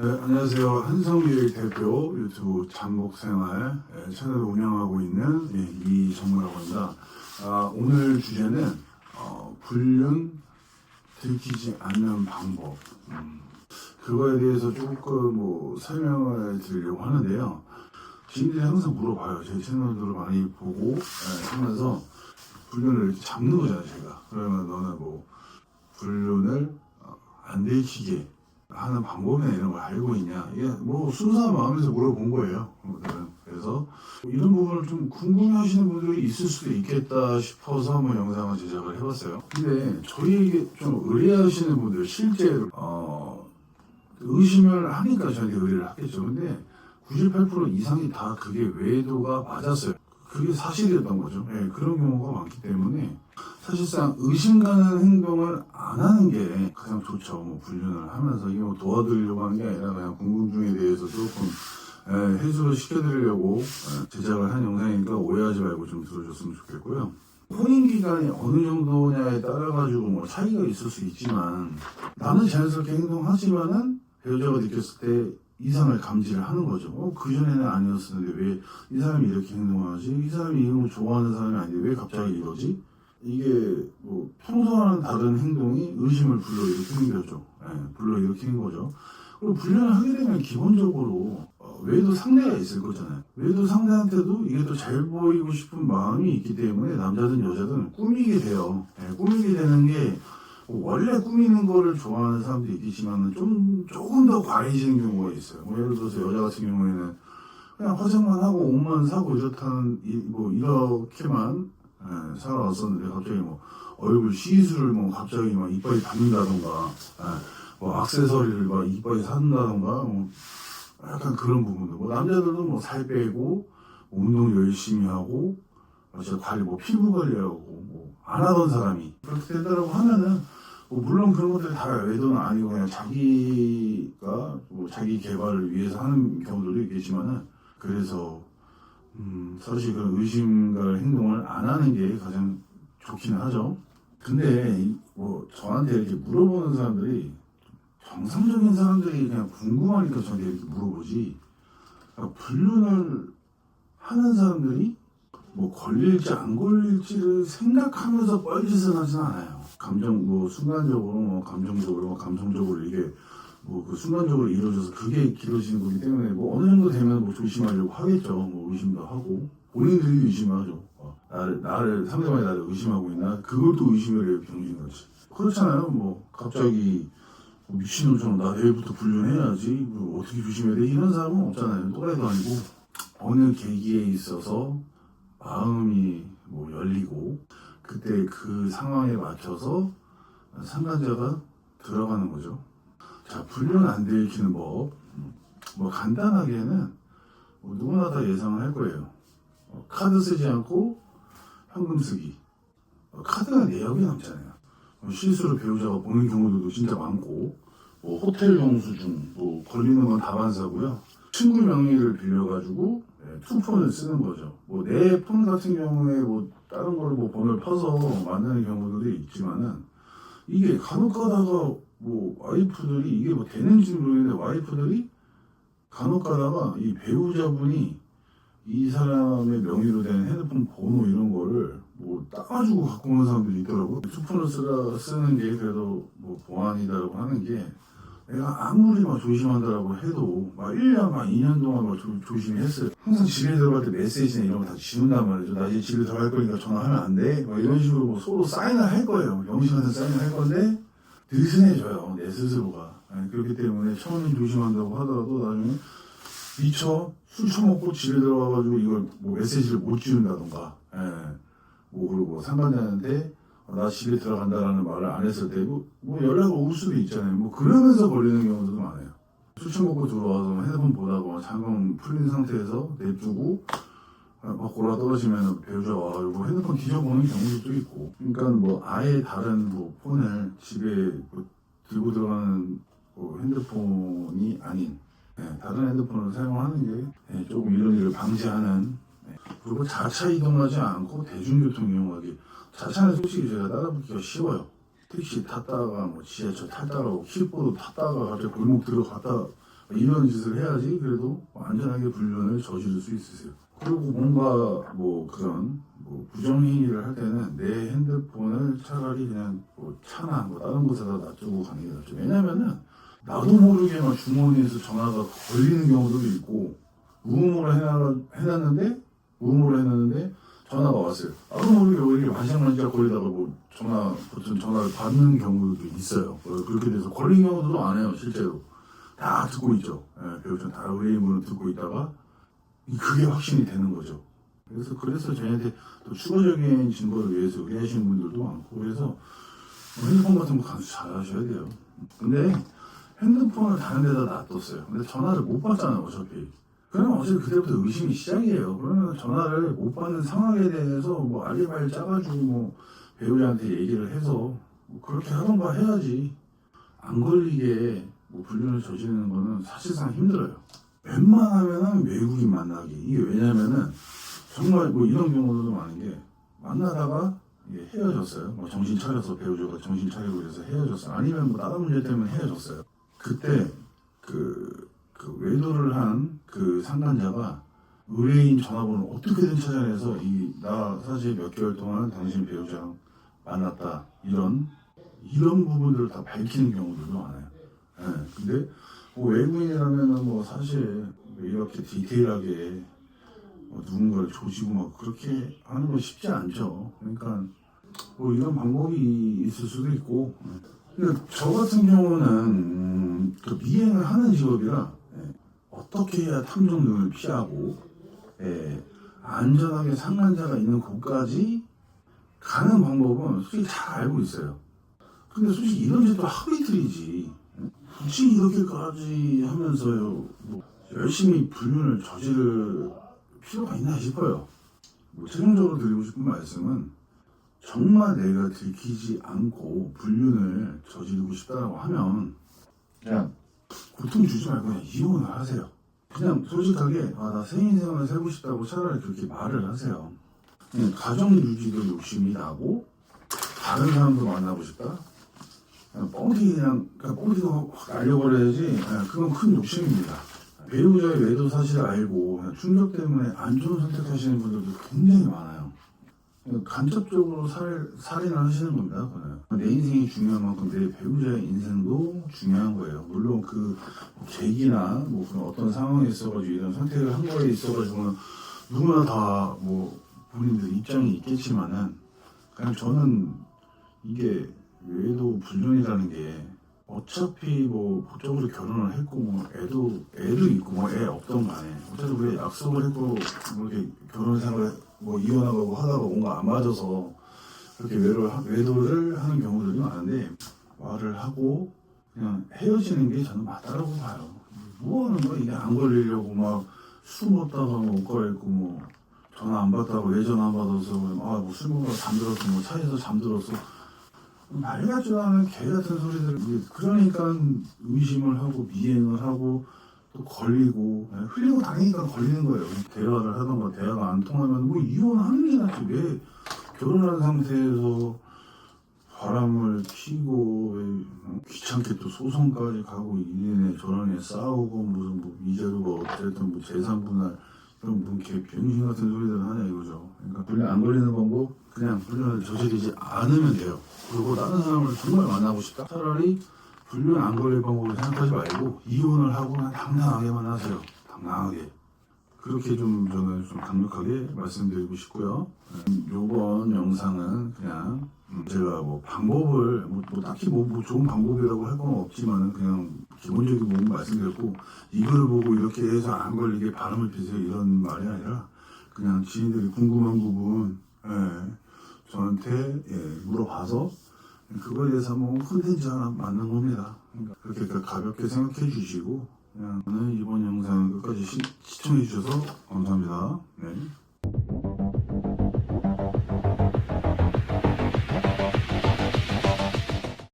네, 안녕하세요. 한성일 대표 유튜브 잠복생활 예, 채널을 운영하고 있는 예, 이정무라고 합니다. 아, 오늘 주제는 어, 불륜 들키지 않는 방법. 음, 그거에 대해서 조금 뭐 설명을 드리려고 하는데요. 지인들이 항상 물어봐요. 제 채널들을 많이 보고 예, 하면서 불륜을 잡는 거잖아요, 제가. 그러면 너는 뭐 불륜을 어, 안 들키게 하는 방법이나 이런 걸 알고 있냐? 이게 뭐 순수한 마음에서 물어본 거예요. 그래서 이런 부분을 좀 궁금해하시는 분들이 있을 수도 있겠다 싶어서 한번 영상을 제작을 해봤어요. 근데 저희에게 좀 의뢰하시는 분들 실제로 어, 의심을 하니까 저희한테 의뢰를 하겠죠. 근데 98% 이상이 다 그게 외도가 맞았어요. 그게 사실이었던 거죠. 예, 그런 경우가 많기 때문에 사실상 의심 가는 행동을 안 하는 게 가장 좋죠. 뭐 불륜을 하면서 이게 뭐 도와드리려고 하는 게 아니라 그냥 궁금증에 대해서 조금 예, 해소를 시켜드리려고 예, 제작을 한 영상이니까 오해하지 말고 좀 들어줬으면 좋겠고요. 혼인 기간이 어느 정도냐에 따라 가지고 뭐 차이가 있을 수 있지만 나는 자연스럽게 행동하지만은 배우자가 느꼈을 때 이상을 감지를 하는 거죠. 어, 그 전에는 아니었었는데 왜 이 사람이 이렇게 행동하지? 이 사람이 이런 거 좋아하는 사람이 아닌데 왜 갑자기 이러지? 이게 뭐 평소와는 다른 행동이 의심을 불러일으키는 거죠. 예, 불러일으키는 거죠. 그리고 불륜을 하게 되면 기본적으로 어, 외도 상대가 있을 거잖아요. 외도 상대한테도 이게 또 잘 보이고 싶은 마음이 있기 때문에 남자든 여자든 꾸미게 돼요. 예, 꾸미게 되는 게 원래 꾸미는 거를 좋아하는 사람도 있겠지만 좀 조금 더 과해지는 경우가 있어요. 뭐 예를 들어서 여자 같은 경우에는 그냥 화장만 하고 옷만 사고 이렇다는 이- 뭐 이렇게만 예, 살아왔었는데 갑자기 뭐 얼굴 시술을 뭐 갑자기 막 이빨이 닿는다던가 예, 뭐 악세서리를 막 이빨에 산다던가 뭐 약간 그런 부분들. 뭐 남자들도 뭐 살 빼고 뭐 운동 열심히 하고 어, 진짜 관리 뭐 피부 관리하고 뭐 안 하던 사람이 그렇게 된다라고 하면은 뭐 물론 그런 것들이 다 외도는 아니고 그냥 자기가 뭐 자기 개발을 위해서 하는 경우들도 있겠지만은 그래서 음, 사실 그런 의심갈 행동을 안 하는 게 가장 좋기는 하죠. 근데 이- 뭐 저한테 이렇게 물어보는 사람들이 정상적인 사람들이 그냥 궁금하니까 저한테 이렇게 물어보지. 그러니까 불륜을 하는 사람들이 뭐 걸릴지 안 걸릴지를 생각하면서 뻘짓을 하진 않아요. 감정 뭐 순간적으로 뭐 감정적으로 뭐 감성적으로 이게 뭐 그 순간적으로 이루어져서 그게 길어지는 거기 때문에 뭐 어느 정도 되면 뭐 조심하려고 하겠죠. 뭐 의심도 하고 본인들이 의심하죠. 어, 나를 나를 상대방이 나를 의심하고 있나 그걸 또 의심을 해요 병신 거지. 그렇잖아요. 뭐 갑자기 뭐 미친놈처럼 나 내일부터 불륜해야지 뭐 어떻게 조심해야 돼 이런 사람은 없잖아요. 또래도 아니고 어느 계기에 있어서 마음이 뭐 열리고 그때 그 상황에 맞춰서 상간자가 들어가는 거죠. 자, 불륜 안 들키는 법. 뭐 간단하게는 뭐 누구나 다 예상을 할 거예요. 어, 카드 쓰지 않고 현금 쓰기. 어, 카드가 내역이 남잖아요. 어, 실수로 배우자가 보는 경우들도 진짜 많고, 뭐 호텔 영수증, 뭐 걸리는 건 다반사고요. 친구 명의를 빌려가지고 네, 투폰을 쓰는 거죠. 뭐 내 폰 같은 경우에 뭐 다른 걸로 뭐 번호를 퍼서 만드는 경우들이 있지만은 이게 간혹 가다가 뭐 와이프들이 이게 뭐 되는지 모르겠는데 와이프들이 간혹 가다가 이 배우자분이 이 사람의 명의로 된 핸드폰 번호 이런 거를 뭐 따가지고 갖고 오는 사람들이 있더라고. 투폰을 쓰라 쓰는 게 그래도 뭐 보안이다라고 하는 게 내가 아무리 막 조심한다라고 해도 막 1년, 막 2년 동안 막 조, 조심히 했어요. 항상 집에 들어갈 때 메시지나 이런 거 다 지운단 말이죠. 나 이제 집에 들어갈 거니까 전화하면 안 돼. 막 이런 식으로 뭐 서로 사인을 할 거예요. 같은 사인을 할 건데 느슨해져요. 내 스스로가. 그렇기 때문에 처음엔 조심한다고 하더라도 나중에 미쳐 술 처먹고 집에 들어가가지고 이걸 뭐 메시지를 못 지운다던가. 예. 뭐 그리고 뭐 상관자한테 나 집에 들어간다라는 말을 안 했을 때, 뭐, 뭐 연락을 올 수도 있잖아요. 뭐 그러면서 걸리는 경우도 많아요. 술 처먹고 들어와서 핸드폰 보다가 잠깐 풀린 상태에서 냅두고 아, 막 골아 떨어지면 배우자가 와가지고 핸드폰 뒤져보는 경우도 있고. 그러니까 뭐 아예 다른 뭐 폰을 집에 뭐 들고 들어가는 뭐 핸드폰이 아닌 예, 다른 핸드폰을 사용하는 게 예, 조금 이런 일을 방지하는 예. 그리고 자차 이동하지 않고 대중교통 이용하기 자차는 솔직히 제가 따라붙기가 쉬워요 택시 탔다가 뭐 지하철 탔다가 뭐 킥보드 탔다가 갑자기 골목 들어갔다 이런 짓을 해야지 그래도 안전하게 불륜을 저지를 수 있으세요. 그리고 뭔가 뭐 그런 뭐 부정행위를 할 때는 내 핸드폰을 차라리 그냥 뭐 차나 뭐 다른 곳에다 놔두고 가는 게 낫죠. 왜냐면은 나도 모르게 막 주머니에서 전화가 걸리는 경우도 있고 무음으로 해놨는데 무음으로 해놨는데 전화가 왔어요. 나도 모르게 왜 이렇게 만시작만시작 걸리다가 뭐 전화 버튼 전화를 받는 경우도 있어요. 어, 그렇게 돼서 걸린 경우도 많아요 실제로 다 듣고 있죠. 예, 배우전 다 의뢰인분을 듣고 있다가 그게 확신이 되는 거죠. 그래서 그래서 저희한테 또 추가적인 증거를 위해서 의뢰하시는 분들도 많고 그래서 핸드폰 같은 거 감수 잘 하셔야 돼요. 근데 핸드폰을 다른 데다 놔뒀어요. 근데 전화를 못 받잖아요, 어차피. 그러면 어차피 그때부터 의심이 시작이에요. 그러면 전화를 못 받는 상황에 대해서 뭐 알리바이를 짜가지고 뭐 배우자한테 얘기를 해서 뭐 그렇게 하던가 해야지. 안 걸리게 뭐 불륜을 저지르는 거는 사실상 힘들어요. 웬만하면은 외국인 만나기. 이게 왜냐면은 정말 뭐 이런 경우도 많은 게 만나다가 이게 헤어졌어요. 뭐 정신 차려서 배우자가 정신 차리고 그래서 헤어졌어요. 아니면 뭐 다른 문제 때문에 헤어졌어요. 그때 그, 그 외도를 한 그 상간자가 의뢰인 전화번호를 어떻게든 찾아내서 이 나 사실 몇 개월 동안 당신 배우자랑 만났다 이런 이런 부분들을 다 밝히는 경우들도 많아요. 예, 근데 뭐 외국인이라면은 뭐 사실 이렇게 디테일하게 뭐 누군가를 조지고 막 그렇게 하는 건 쉽지 않죠. 그러니까 뭐 이런 방법이 있을 수도 있고. 근데 저 같은 경우는 음, 그 미행을 하는 직업이라 예, 어떻게 해야 탐정 눈을 피하고 예, 안전하게 상간자가 있는 곳까지 가는 방법은 솔직히 잘 알고 있어요. 근데 솔직히 이런 짓도 하루 이틀이지. 예? 굳이 이렇게까지 하면서요. 뭐 열심히 불륜을 저지를 필요가 있나 싶어요. 뭐 최종적으로 드리고 싶은 말씀은 정말 내가 들키지 않고 불륜을 저지르고 싶다라고 하면 그냥 고통 주지 말고 그냥 이혼을 하세요. 그냥 솔직하게 아나 생인 생활을 살고 싶다고 차라리 그렇게 말을 하세요. 그냥 가정 유지도 욕심이 나고 다른 사람도 만나고 싶다. 그냥 뻥튀기 그냥 그냥 뻥튀기도 확 날려버려야지. 그냥 그건 큰 욕심입니다. 배우자의 외도 사실을 알고 그냥 충격 때문에 안 좋은 선택하시는 분들도 굉장히 많아요. 간접적으로 살, 살인을 하시는 겁니다. 그거는. 내 인생이 중요한 만큼 내 배우자의 인생도 중요한 거예요. 물론 그 계기나 뭐 그런 어떤 상황에 있어가지고 이런 선택을 한 거에 있어가지고는 누구나 다 뭐 본인들 입장이 있겠지만은 그냥 저는 이게 외도 불륜이라는 게 어차피 뭐 법적으로 결혼을 했고 뭐 애도 애도 있고 뭐 애 없던 간에 어차피 우리 약속을 했고 뭐 이렇게 결혼 생활 뭐 이혼하고 하다가 뭔가 안 맞아서 외도를, 하- 외도를 하는 경우들이 많은데 말을 하고 그냥 헤어지는 게 저는 맞다라고 봐요. 뭐 하는 거야? 이게 안 걸리려고 막 숨었다가 뭐옷 갈아입고 뭐 전화 안 받다가 왜 전화 안 받아서 아뭐 술 먹다가 잠들었어. 뭐 차에서 잠들었어 말 같지도 않은 개 같은 소리들 그러니까 의심을 하고 미행을 하고 또 걸리고 예, 흘리고 다니니까 걸리는 거예요. 대화를 하던가 대화가 안 통하면 뭐 이혼하는 게 낫지 왜 결혼한 상태에서 바람을 피고 귀찮게 또 소송까지 가고 이래네 저러네 싸우고 무슨 뭐 미제도가 어쨌든 뭐 재산 분할 그럼 뭔개 병신 같은 소리들 하냐 이거죠. 그러니까 불륜 안 걸리는 방법 그냥 불륜을 저지르지 않으면 돼요. 그리고 다른 사람을 정말 만나고 싶다. 차라리 불륜 안 걸릴 방법을 생각하지 말고 이혼을 하고 그냥 당당하게만 하세요. 당당하게. 그렇게 좀 저는 좀 강력하게 말씀드리고 싶고요. 음, 요번 영상은 그냥 음, 제가 뭐 방법을 뭐, 뭐 딱히 뭐, 뭐 좋은 방법이라고 할 건 없지만은 그냥 기본적인 부분 말씀드렸고 이거를 보고 이렇게 해서 안 걸리게 바람을 피세요 이런 말이 아니라 그냥 지인들이 궁금한 부분 예, 저한테 예, 물어봐서 그거에 대해서 한번 콘텐츠 하나 만든 겁니다. 그러니까 그렇게 그 가볍게 생각해 주시고 예, 오늘 이번 영상 끝까지 시, 청해주셔서 감사합니다. 네.